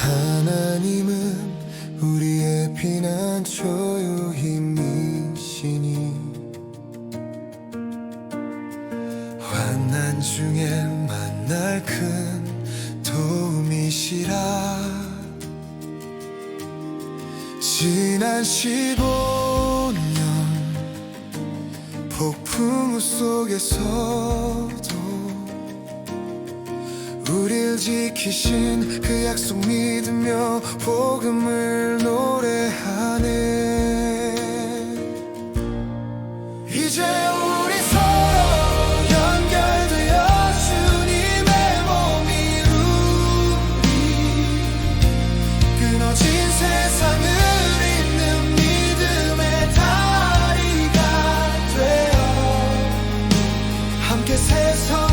하나님은 우리의 피난처요 힘이시니 환난 중에 만날 큰 도움이시라. 지난 15년 폭풍 속에서도 우릴 지키신 그 약속 믿으며 복음을 노래하네. 이제 우리 서로 연결되어 주님의 몸이 우리. 끊어진 세상을 잇는 믿음의 다리가 되어 함께 세상